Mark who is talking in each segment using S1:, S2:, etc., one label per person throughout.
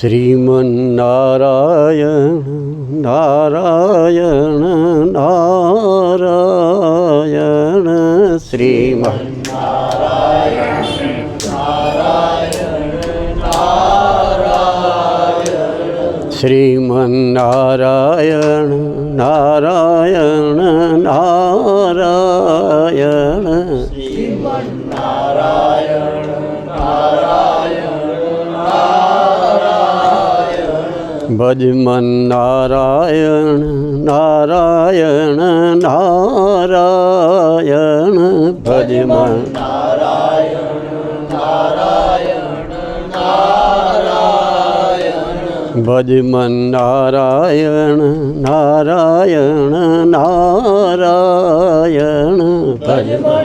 S1: શ્રીમન્નારાયણ નારાયણ નારાયણ શ્રીમન. શ્રીમન્નારાયણ નારાયણ નારાયણ. ભજમન નારાયણ નારાયણ નારાયણ ભજ મન નારાયણ નારાયણ નારાયણ ભજમન.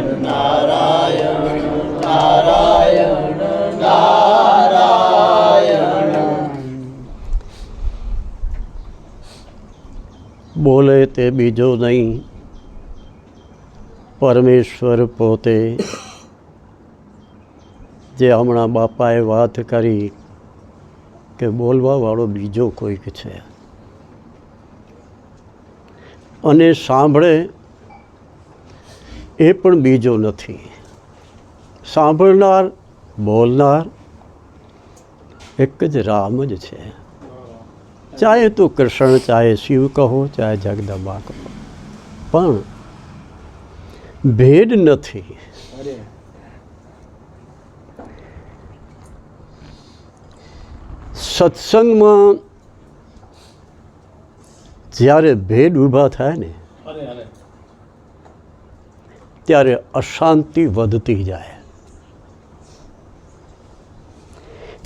S1: બોલે તે બીજો નહીં. પરમેશ્વર પોતે જે હમણાં બાપાએ વાત કરી કે બોલવાવાળો બીજો કોઈક છે. અને સાંભળે એ પણ બીજો નથી. સાંભળનાર, બોલનાર એક જ રામ જ છે. ચાહે તો કૃષ્ણ ચાહે શિવ કહો ચાહે જગદંબા કહો પણ ભેદ નથી સત્સંગમાં જ્યારે ભેદ ઊભા થાય ને ત્યારે અશાંતિ વધતી જાય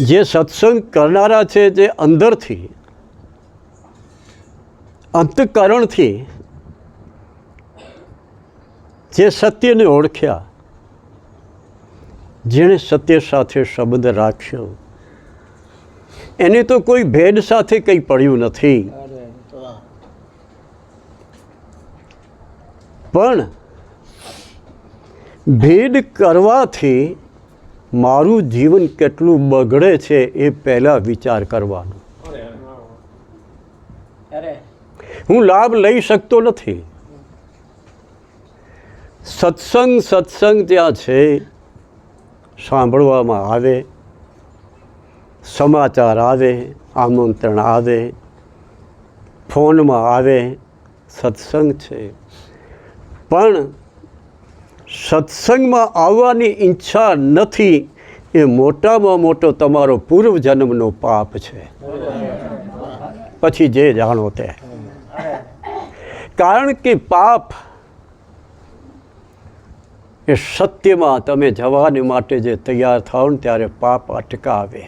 S1: જે સત્સંગ કરનારા છે જે અંદરથી અંતકરણથી જે સત્યને ઓળખ્યા જેણે સત્ય સાથે સંબંધ રાખ્યો એને તો કોઈ ભેદ સાથે કંઈ પડ્યું નથી. પણ ભેદ કરવાથી મારું જીવન કેટલું બગડે છે એ પહેલાં વિચાર કરવાનો. હું લાભ લઈ શકતો નથી. સત્સંગ સત્સંગ ત્યાં છે. સાંભળવામાં આવે. સમાચાર આવે, આમંત્રણ આવે. ફોનમાં આવે. સત્સંગ છે. પણ સત્સંગમાં આવવાની ઈચ્છા નથી એ મોટામાં મોટો તમારો પૂર્વજન્મનો પાપ છે. પછી જે જાણો તે. કારણ કે પાપ એ સત્યમાં તમે જવાને માટે જે તૈયાર થાઓ ને ત્યારે પાપ અટકાવે.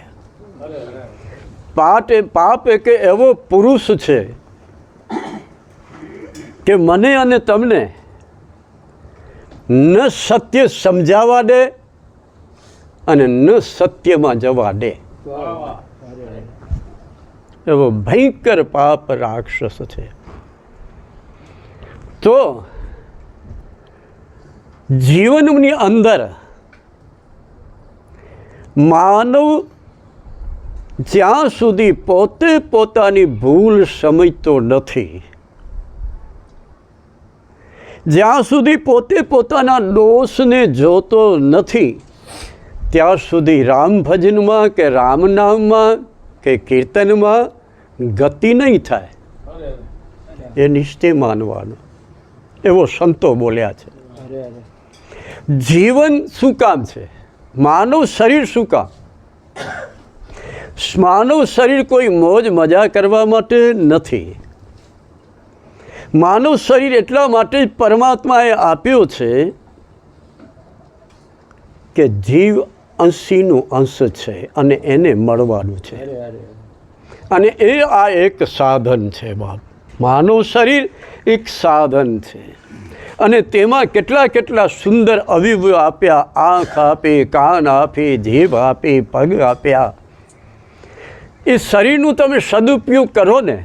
S1: પાપ એ પાપ એક એવો પુરુષ છે કે મને અને તમને ન સત્ય સમજાવવા દે અને ન સત્યમાં જવા દે. એવો ભયંકર પાપ રાક્ષસ છે. તો જીવનની અંદર માનવ જ્યાં સુધી પોતે પોતાની ભૂલ સમજતો નથી, જ્યાં સુધી પોતે પોતાના દોષને જોતો નથી, ત્યાં સુધી રામ ભજનમાં કે રામ નામમાં કે કીર્તનમાં ગતિ નહીં થાય. એ નિશ્ચય માનવાનો. એવો સંતો બોલ્યા છે. જીવન શું કામ છે? માનવ શરીર શું કામ? માનવ શરીર કોઈ મોજ મજા કરવા માટે નથી. માનવ શરીર એટલા માટે જ પરમાત્માએ આપ્યો છે કે જીવ અંશીનું અંશ છે અને એને મળવાનું છે. અને એ આ એક સાધન છે બાપ. માનવ શરીર એક સાધન છે. અને તેમાં કેટલા કેટલા સુંદર અવિવ્ય આપ્યા આંખ આપે કાન આપે જીભ આપે પગ આપ્યા. એ શરીરનું તમે સદુપયોગ કરો ને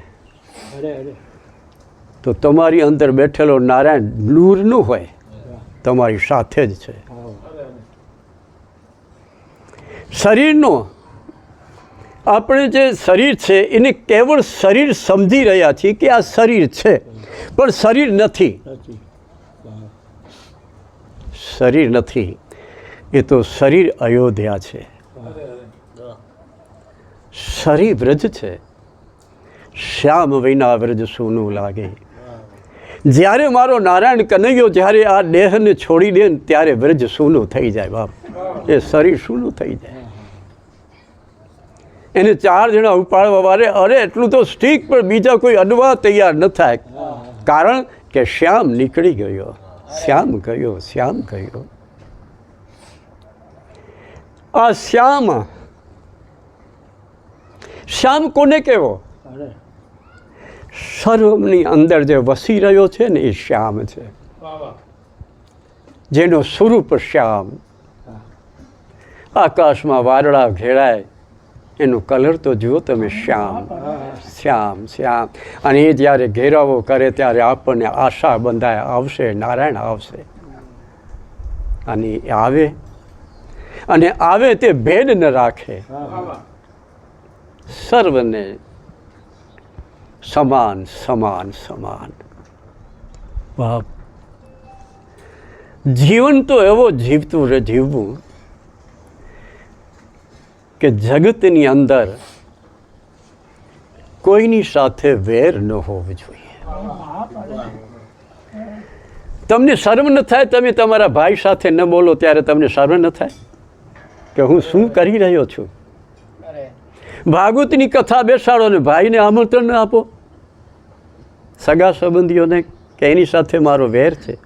S1: તો તમારી અંદર બેઠેલો નારાયણ નૂરનું હોય તમારી સાથે જ છે. શરીરનો આપણે જે શરીર છે એને કેવળ શરીર સમજી રહ્યા છીએ કે આ શરીર છે પણ શરીર નથી. શરીર નથી. એ તો શરીર અયોધ્યા છે. શરીર વ્રજ છે. શ્યામ વિના વ્રજ સોનું લાગે. જ્યારે મારો નારાયણ કનૈયો જ્યારે આ દેહને છોડી દે ને ત્યારે વ્રજ સોનું થઈ જાય બાપ. એ શરીર સોનું થઈ જાય. એને ચાર જણા ઉપાડવા વારે અરે એટલું તો સ્ટીક પણ બીજા કોઈ અડવા તૈયાર ન થાય. કારણ કે શ્યામ નીકળી ગયો. શ્યામ ગયો શ્યામ ગયો. આ શ્યામ શ્યામ કોને કહેવો? સર્વની અંદર જે વસી રહ્યો છે ને એ શ્યામ છે. જેનો સ્વરૂપ શ્યામ. આકાશમાં વાદળા ઘેરાય. એનો કલર તો જુઓ તમે, શ્યામ. શ્યામ શ્યામ. અને એ જ્યારે ઘેરાવો કરે ત્યારે આપણને આશા બંધાય, આવશે, નારાયણ આવશે. અને આવે. અને આવે તે ભેદ ન રાખે. સર્વને સમાન સમાન સમાન. બાપ. જીવન તો એવો જીવતું રહે જીવવું. કે જગતની અંદર કોઈની સાથે વેર ન હોવો જોઈએ. તમને શરમ ન થાય તમે તમારા ભાઈ સાથે ન બોલો ત્યારે તમને શરમ ન થાય? કે હું શું કરી રહ્યો છું? ભાગવતની કથા બેસાડો ને ભાઈને આમંત્રણ ન આપો. સગા સંબંધીઓને કે એની સાથે મારો વેર છે?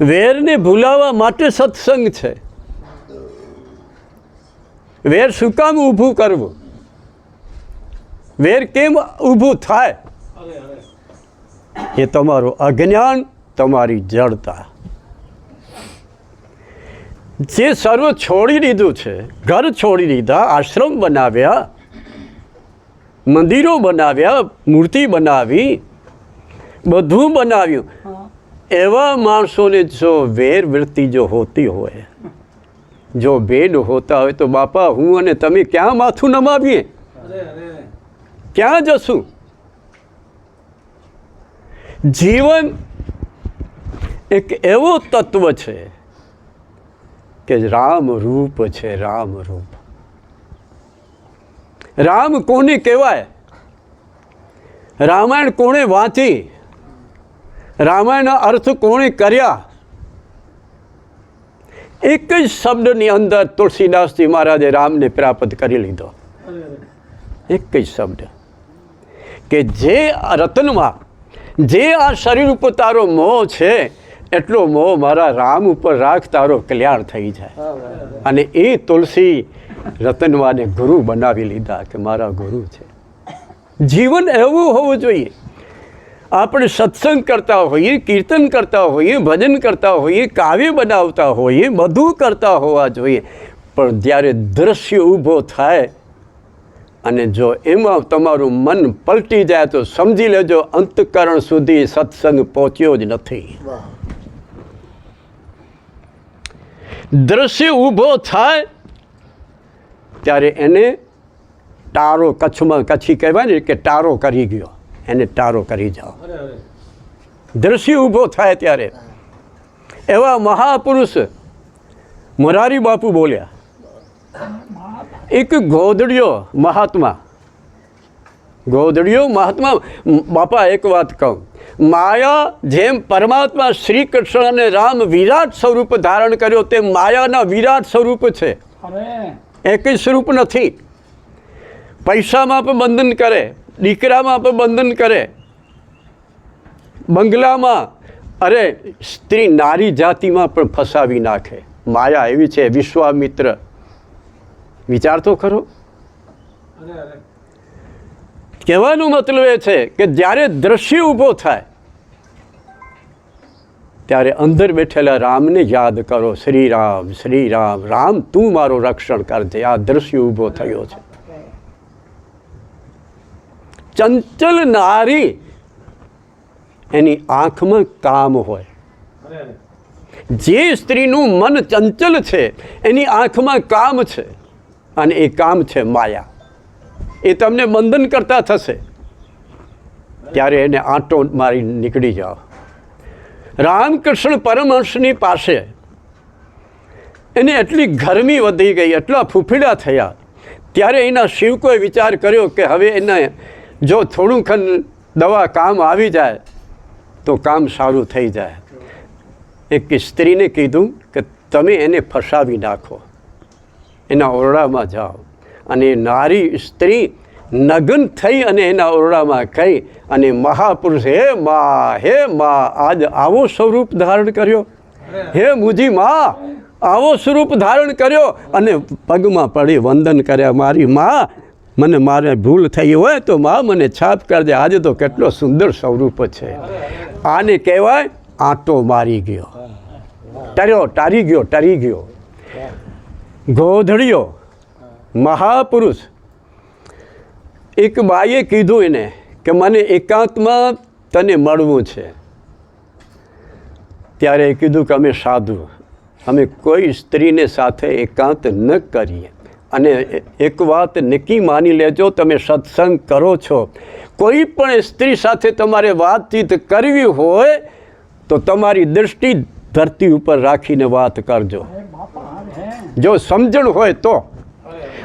S1: વેરને ભૂલાવવા માટે સત્સંગ છે. વેર શું કામ ઊભું કરવું? વેર કેમ ઊભું થાય? એ તમારું અજ્ઞાન તમારી જડતા. જે સર્વ છોડી દીધું છે ઘર છોડી દીધા આશ્રમ બનાવ્યા મંદિરો બનાવ્યા મૂર્તિ બનાવી બધું બનાવ્યું. એવા માણસોને જો વેર વૃત્તિ જો હોતી હોય જો ભેદ હોતા હોય તો બાપા હું અને તમે ક્યાં માથું નમાવીએ? ક્યાં જશું? જીવન એક એવો તત્વ છે કે રામ રૂપ છે રામ રૂપ. રામ કોને કહેવાય? રામાયણ કોણે વાંચી? રામાયણના અર્થ કોણે કર્યા? એક જ શબ્દની અંદર તુલસીદાસજી મહારાજે રામને પ્રાપ્ત કરી લીધો. એક જ શબ્દ. કે જે રતનમાં, જે આ શરીર ઉપર તારો મોહ છે, એટલો મોહ મારા રામ ઉપર રાખ, તારો કલ્યાણ થઈ જાય. અને એ તુલસી રતનવાને ગુરુ બનાવી લીધા કે મારા ગુરુ છે. જીવન એવું હોવું જોઈએ આપણે સત્સંગ કરતા હોઈએ, કીર્તન કરતા હોઈએ, ભજન કરતા હોઈએ, કાવ્ય બનાવતા હોઈએ, બધું કરતા હોવા જોઈએ. પણ જ્યારે દ્રશ્ય ઊભો થાય અને જો એમાં તમારું મન પલટી જાય તો સમજી લેજો, અંતકરણ સુધી સત્સંગ પહોંચ્યો જ નથી. દ્રશ્ય ઊભો થાય ત્યારે એને ટારો કચ્છમાં કચ્છી કહેવાય ને કે ટારો કરી ગયો. એને ટારો કરી જાઓ. દ્રશ્ય ઊભો થાય ત્યારે. એવા મહાપુરુષ મોરારી બાપુ બોલ્યા એક ગોદડિયો મહાત્મા ગોદડિયો મહાત્મા બાપા એક વાત કહું. માયા જેમ પરમાત્મા શ્રી કૃષ્ણ અને રામ વિરાટ સ્વરૂપ ધારણ કર્યો તે માયાના વિરાટ સ્વરૂપ છે. એક જ સ્વરૂપ નથી. પૈસામાં પણ બંધન કરે. દીકરામાં પણ બંધન કરે. બંગલામાં અરે સ્ત્રી નારી જાતિમાં પણ ફસાવી નાખે. માયા એવી છે વિશ્વામિત્ર. વિચાર તો ખરો. કહેવાનો મતલબ એ છે કે જ્યારે દ્રશ્ય ઊભો થાય ત્યારે અંદર બેઠેલા રામને યાદ કરો. શ્રી રામ શ્રી રામ રામ તું મારું રક્ષણ કરજે આ દ્રશ્ય ઊભો થયો છે. ચંચલ નારી. એની આંખમાં કામ હોય. જે સ્ત્રીનું મન ચંચલ છે, એની આંખમાં કામ છે, અને એ કામ છે માયા. એ તમને બંધન કરતા થશે. ત્યારે એને આંટો મારી નીકળી જાઓ. રામકૃષ્ણ પરમહંસની પાસે એને એટલી ગરમી વધી ગઈ, એટલા ફૂફીડા થયા. ત્યારે એના શિવકોએ વિચાર કર્યો કે હવે એને જો થોડું ખન દવા કામ આવી જાય, તો કામ સારું થઈ જાય. એક સ્ત્રીને કીધું કે તમે એને ફસાવી નાખો. એના ઓરડામાં જાઓ. અને નારી સ્ત્રી નગ્ન થઈ અને એના ઓરડામાં કહી અને મહાપુરુષ, હે મા હે મા, આજ આવો સ્વરૂપ ધારણ કર્યો. હે મુજી મા, આવો સ્વરૂપ ધારણ કર્યો. અને પગમાં પડી વંદન કર્યા, મારી મા મને મારે ભૂલ થઈ હોય તો મા મને છાપ કરજે. આજે તો કેટલો સુંદર સ્વરૂપ છે. આને કહેવાય આંટો મારી ગયો. ટર્યો ટારી ગયો ટરી ગયો. ગોધડિયો, મહાપુરુષ. એક બાઈએ કીધું એને કે મને એકાંતમાં તને મળવું છે. ત્યારે એ કીધું કે અમે સાધુ. અમે કોઈ સ્ત્રીને સાથે એકાંત ન કરીએ. અને એક વાત નક્કી માની લેજો, તમે સત્સંગ કરો છો. કોઈ પણ સ્ત્રી સાથે તમારે વાતચીત કરવી હોય, તો તમારી દૃષ્ટિ ધરતી ઉપર રાખીને વાત કરજો. જો સમજણ હોય તો.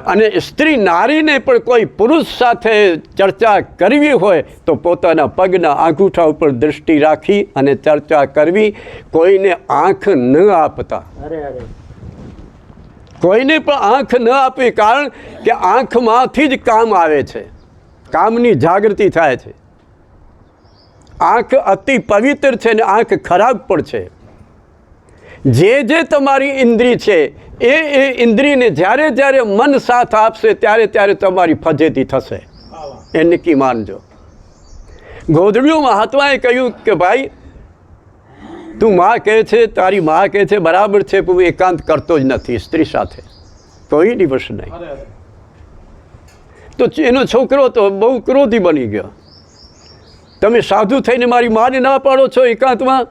S1: અને સ્ત્રી નારીને પણ કોઈ પુરુષ સાથે ચર્ચા કરવી હોય, તો પોતાના પગના આંગૂઠા ઉપર દૃષ્ટિ રાખી અને ચર્ચા કરવી, કોઈને આંખ ન આપતા. કોઈને પણ આંખ ન આપવી કારણ કે આંખમાંથી જ કામ આવે છે. કામની જાગૃતિ થાય છે. આંખ અતિ પવિત્ર છે ને આંખ ખરાબ પણ છે. જે જે તમારી ઇન્દ્રિય છે, એ એ ઇન્દ્રિયને જ્યારે જ્યારે મન સાથ આપશે, ત્યારે ત્યારે તમારી ફજેતી થશે. એ નક્કી માનજો. ગોધડીઓ મહાત્માએ કહ્યું કે ભાઈ તું માં કહે છે તારી માં કહે છે બરાબર છે પણ હું એકાંત કરતો જ નથી સ્ત્રી સાથે. કોઈ દિવસ નહીં. તો એનો છોકરો તો બહુ ક્રોધી બની ગયો. તમે સાધુ થઈને મારી માને ના પાડો છો એકાંતમાં?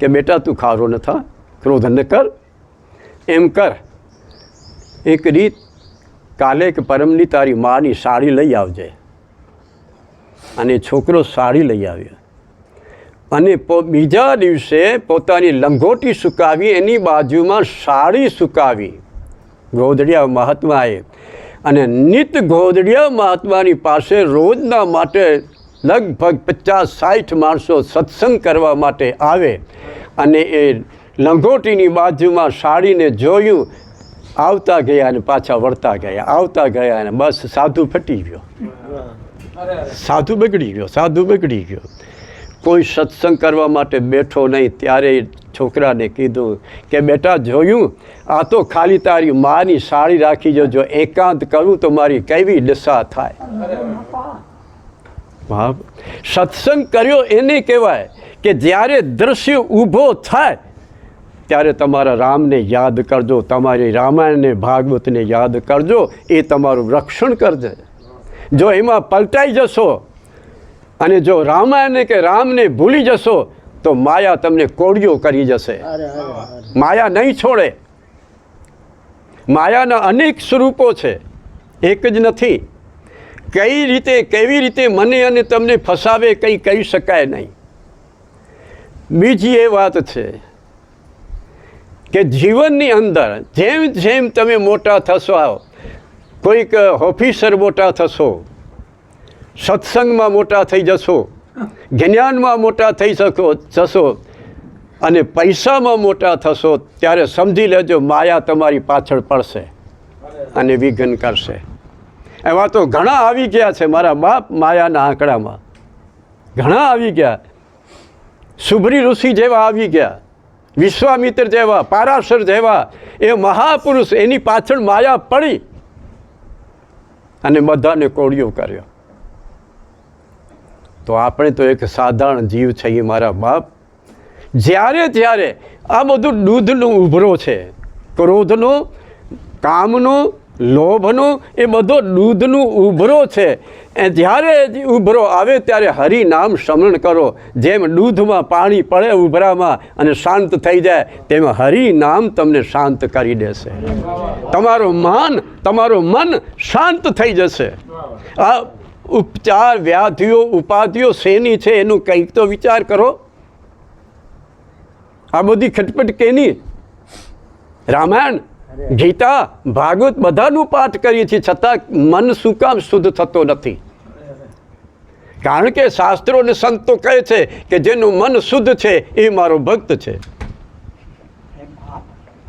S1: કે બેટા તું ખારો ન થા ક્રોધ ન કર. એમ કર. એક રીત કાલે કે પરમની તારી માની સાડી લઈ આવજે. અને છોકરો સાડી લઈ આવ્યો. અને પો- બીજા દિવસે પોતાની લંગોટી સુકાવી એની બાજુમાં સાડી સુકાવી. ગોધડિયા મહાત્માએ. અને નિત ગોધડિયા મહાત્માની પાસે રોજના માટે લગભગ પચાસ સાઠ માણસો સત્સંગ કરવા માટે આવે અને એ લંગોટીની બાજુમાં સાડીને જોયું આવતા ગયા અને પાછા વળતા ગયા આવતા ગયા અને બસ સાધુ ફટી ગયો. સાધુ બગડી ગયો સાધુ બગડી ગયો. કોઈ સત્સંગ કરવા માટે બેઠો નહીં, ત્યારે છોકરાને કીધું કે, બેટા, જોયું? આ તો ખાલી તારી માની સાડી રાખી જો એકાંત કરું તો મારી કેવી દશા થાય. સત્સંગ કર્યો એને કહેવાય કે જ્યારે દ્રશ્ય ઊભો થાય, ત્યારે તમારા રામને યાદ કરજો, તમારી રામાયણને, ભાગવતને યાદ કરજો, એ તમારું રક્ષણ કરજે. જો એમાં પલટાઈ જશો અને જો રામાયણને કે રામને ભૂલી જશો તો માયા તમને કોળિયો કરી જશે. માયા નહીં છોડે. માયાના અનેક સ્વરૂપો છે. એક જ નથી. કઈ રીતે કેવી રીતે મને અને તમને ફસાવે કંઈ કહી શકાય નહીં. બીજી એ વાત છે કે જીવનની અંદર જેમ જેમ તમે મોટા થશો કોઈક ઓફિસર મોટા થશો સત્સંગમાં મોટા થઈ જશો, જ્ઞાનમાં મોટા થઈ શકો, જશો અને પૈસામાં મોટા થશો, ત્યારે સમજી લેજો માયા તમારી પાછળ પડશે અને વિઘન કરશે. એવા તો ઘણા આવી ગયા છે મારા બાપ માયાના આંકડામાં. ઘણા આવી ગયા. સુભરી ઋષિ જેવા આવી ગયા. વિશ્વામિત્ર જેવા, પારાશર જેવા, એ મહાપુરુષ એની પાછળ માયા પડી અને બધાને કોળિયો કર્યો. તો આપણે તો એક સાધારણ જીવ છીએ મારા બાપ. જ્યારે ત્યારે આ બધું દૂધનો ઉભરો છે, ક્રોધનો, કામનો, લોભનું, એ બધો દૂધનું ઉભરો છે. એ જ્યારે ઉભરો આવે ત્યારે હરિનામ સ્મરણ કરો. જેમ દૂધમાં પાણી પડે ઉભરામાં અને શાંત થઈ જાય, તેમ હરિનામ તમને શાંત કરી દેશે. તમારું મન તમારું મન શાંત થઈ જશે. આ ઉપચાર વ્યાધિઓ ઉપાધિઓ શેની છે એનું કંઈક તો વિચાર કરો. આ બધી ખટપટ કેની? રામાયણ ગીતા ભાગવત બધાનું પાઠ કરીએ છીએ છતાં મન શું કામ શુદ્ધ થતો નથી. કારણ કે શાસ્ત્રો અને સંતો કહે છે કે જેનું મન શુદ્ધ છે એ મારો ભક્ત છે.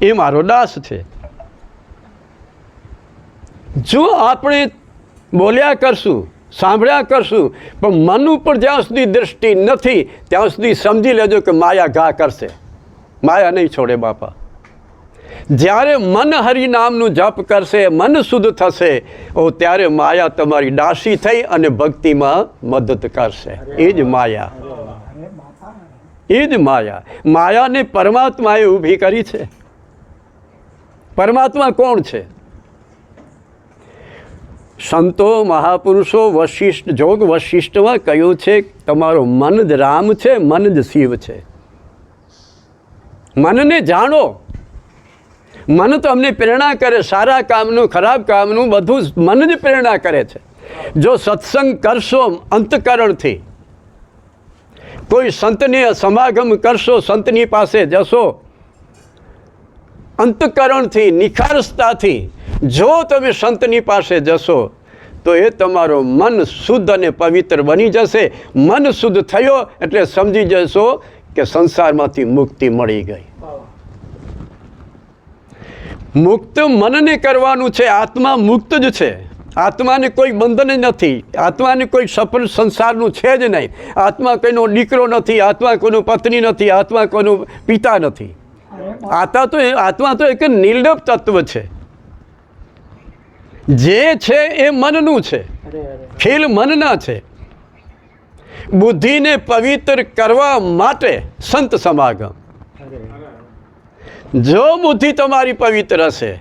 S1: એ મારો દાસ છે. જો આપણે બોલ્યા કરશું સાંભળ્યા કરશું. પણ મન ઉપર જ્યાં સુધી દૃષ્ટિ નથી, ત્યાં સુધી સમજી લેજો કે માયા ઘા કરશે. માયા નહીં છોડે બાપા. જ્યારે મન હરિનામનું જપ કરશે, મન શુદ્ધ થશે, ઓ ત્યારે માયા તમારી ડાસી થઈ અને ભક્તિમાં મદદ કરશે. એ જ માયા. એ જ માયા. માયાને પરમાત્માએ ઊભી કરી છે. પરમાત્મા કોણ છે? સંતો મહાપુરુષો વશિષ્ઠ જોગ વશિષ્ઠમાં કહ્યું છે, તમારો મન જ રામ છે મન જ શિવ છે. મનને જાણો. મન તો અમને પ્રેરણા કરે, સારા કામનું, ખરાબ કામનું, બધું જ મન જ પ્રેરણા કરે છે. જો સત્સંગ કરશો અંતકરણથી, કોઈ સંતને સમાગમ કરશો, સંતની પાસે જશો, અંતકરણથી, નિખારસતાથી જો તમે સંતની પાસે જશો તો એ તમારો મન શુદ્ધ અને પવિત્ર બની જશે. મન શુદ્ધ થયો એટલે સમજી જશો કે સંસારમાંથી મુક્તિ મળી ગઈ. મુક્ત મનને કરવાનું છે આત્મા મુક્ત જ છે. આત્માને કોઈ બંધન જ નથી આત્માને કોઈ સફળ સંસારનું છે જ નહીં. આત્મા કોઈનો દીકરો નથી આત્મા કોઈનો પત્ની નથી આત્મા કોઈનો પિતા નથી. આત્મા તો આત્મા તો એક નિર્લભ તત્વ છે. જે છે એ મનનું છે. ખેલ મનના છે. બુદ્ધિને પવિત્ર કરવા માટે સંત સમાગમ. જો બુદ્ધિ તમારી પવિત્ર હશે,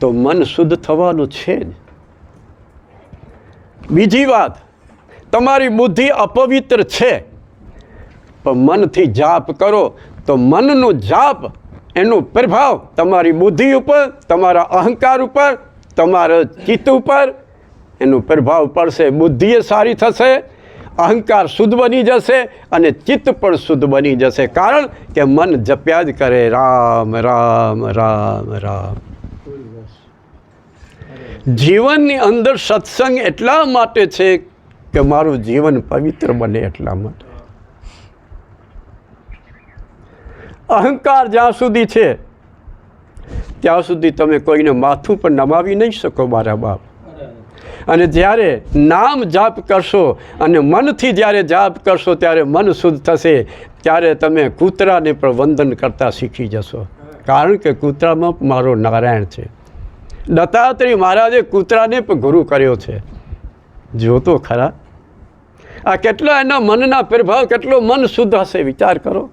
S1: તો મન શુદ્ધ થવાનું છે જ. બીજી વાત, તમારી બુદ્ધિ અપવિત્ર છે. પણ મનથી જાપ કરો તો મનનો જાપ એનો પ્રભાવ તમારી બુદ્ધિ ઉપર, તમારા અહંકાર ઉપર, તમારા ચિત્ત ઉપર, એનો પ્રભાવ પડશે બુદ્ધિ એ સારી થશે, અહંકાર શુદ્ધ બની જશે અને ચિત્ત પણ શુદ્ધ બની જશે. કારણ કે મન જપ્યા જ કરે, રામ રામ રામ રામ. જીવનની અંદર સત્સંગ એટલા માટે છે કે મારું જીવન પવિત્ર બને એટલા માટે. અહંકાર જ્યાં સુધી છે, ત્યાં સુધી તમે કોઈને માથું પણ નમાવી નહીં શકો, મારા બાપ. અને જ્યારે નામ જાપ કરશો અને મનથી જ્યારે જાપ કરશો, ત્યારે મન શુદ્ધ થશે, ત્યારે તમે કૂતરાને પણ વંદન કરતા શીખી જશો. કારણ કે કૂતરામાં મારો નારાયણ છે. દત્તાત્રેય મહારાજે કૂતરાને પણ ગુરુ કર્યો છે. જોતો ખરા. આ કેટલા એના મનના પ્રભાવ, કેટલો મન શુદ્ધ હશે, વિચાર કરો.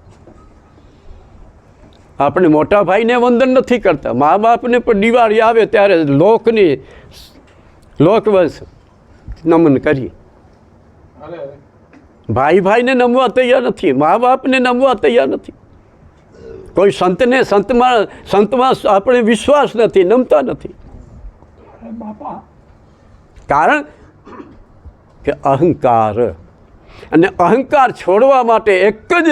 S1: આપણે મોટા ભાઈને વંદન નથી કરતા. મા બાપને પણ દિવાળી આવે ત્યારે લોકની લોકવંશ નમન કરીએ. ભાઈ ભાઈને નમવા તૈયાર નથી મા બાપને નમવા તૈયાર નથી. કોઈ સંતને સંતમાં સંતમાં આપણે વિશ્વાસ નથી નમતા નથી. કારણ કે અહંકાર અને અહંકાર છોડવા માટે એક જ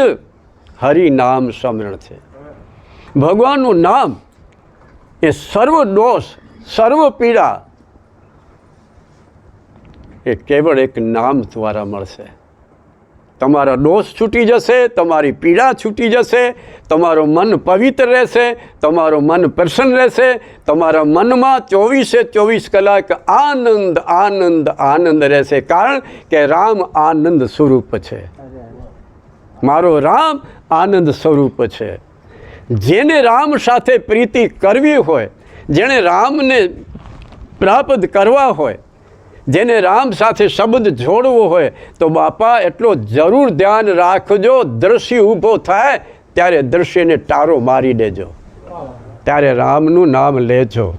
S1: હરિનામ સ્મરણ છે. ભગવાનનું નામ એ સર્વ દોષ સર્વ પીડા એ કેવળ એક નામ દ્વારા મળશે. તમારા દોષ છૂટી જશે તમારી પીડા છૂટી જશે તમારું મન પવિત્ર રહેશે તમારું મન પ્રસન્ન રહેશે તમારા મનમાં ચોવીસે ચોવીસ કલાક આનંદ આનંદ આનંદ રહેશે. કારણ કે રામ આનંદ સ્વરૂપ છે. મારો રામ આનંદ સ્વરૂપ છે. જેને રામ સાથે પ્રીતિ કરવી હોય, જેણે રામને પ્રાપ્ત કરવા હોય, જેને રામ સાથે શબ્દ જોડવો હોય, તો બાપા એટલો જરૂર ધ્યાન રાખજો. દ્રશ્ય ઊભો થાય ત્યારે દ્રશ્યને ટારો મારી દેજો. ત્યારે રામનું નામ લેજો.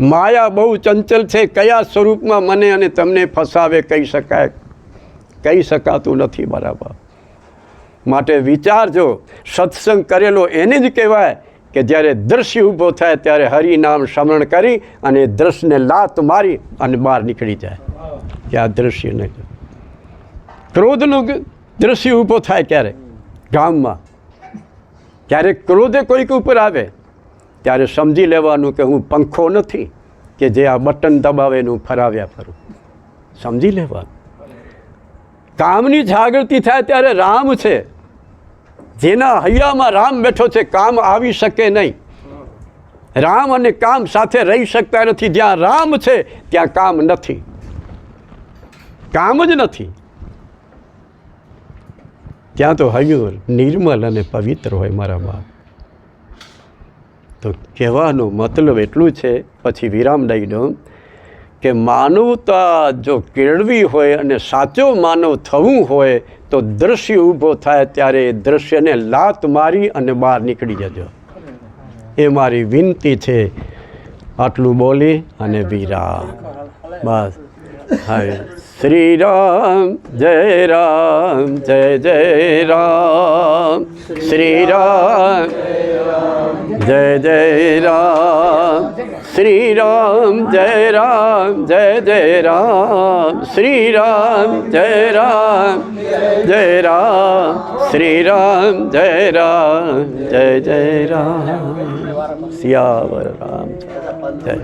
S1: માયા બહુ ચંચલ છે, કયા સ્વરૂપમાં મને અને તમને ફસાવે કહી શકાય? કહી શકાતું નથી બરાબર. માટે વિચારજો, સત્સંગ કરેલો એને જ કહેવાય કે જ્યારે દ્રશ્ય ઊભો થાય ત્યારે હરિનામ સ્મરણ કરી અને દ્રશ્યને લાત મારી અને બહાર નીકળી જાય. કે આ દ્રશ્ય નહીં ક્રોધનું દ્રશ્ય ઊભો થાય ક્યારે? ગામમાં. ક્યારેક ક્રોધે કોઈક ઉપર આવે, ત્યારે સમજી લેવાનું કે હું પંખો નથી કે જે આ બટન દબાવે એનું ફરાવ્યા ફરું. સમજી લેવાનું. કામની જાગૃતિ થાય ત્યારે રામ છે. જેના હૈયામાં રામ બેઠો છે, કામ આવી શકે નહીં. રામ અને કામ સાથે રહી શકતા નથી. જ્યાં રામ છે, ત્યાં કામ નથી. કામ જ નથી. ત્યાં તો હૈયું નિર્મલ અને પવિત્ર હોય મારા બાપ. તો કહેવાનો મતલબ એટલું છે, પછી વિરામ દઈ દઉં કે માનવતા જો કેળવી હોય અને સાચો માનવ થવું હોય, તો દ્રશ્ય ઊભો થાય ત્યારે એ દ્રશ્યને લાત મારી અને બહાર નીકળી જજો. એ મારી વિનંતી છે. આટલું બોલી અને વિરામ. બસ. હા શ્રી રામ જય રામ, જય જય રામ. શ્રી રામ જય જય રામ. શ્રી રામ જય રામ, જય જય રામ. શ્રી રામ જય રામ જય રામ. શ્રી રામ જય રામ, જય જય રામ. સિયાવર રામ. જય.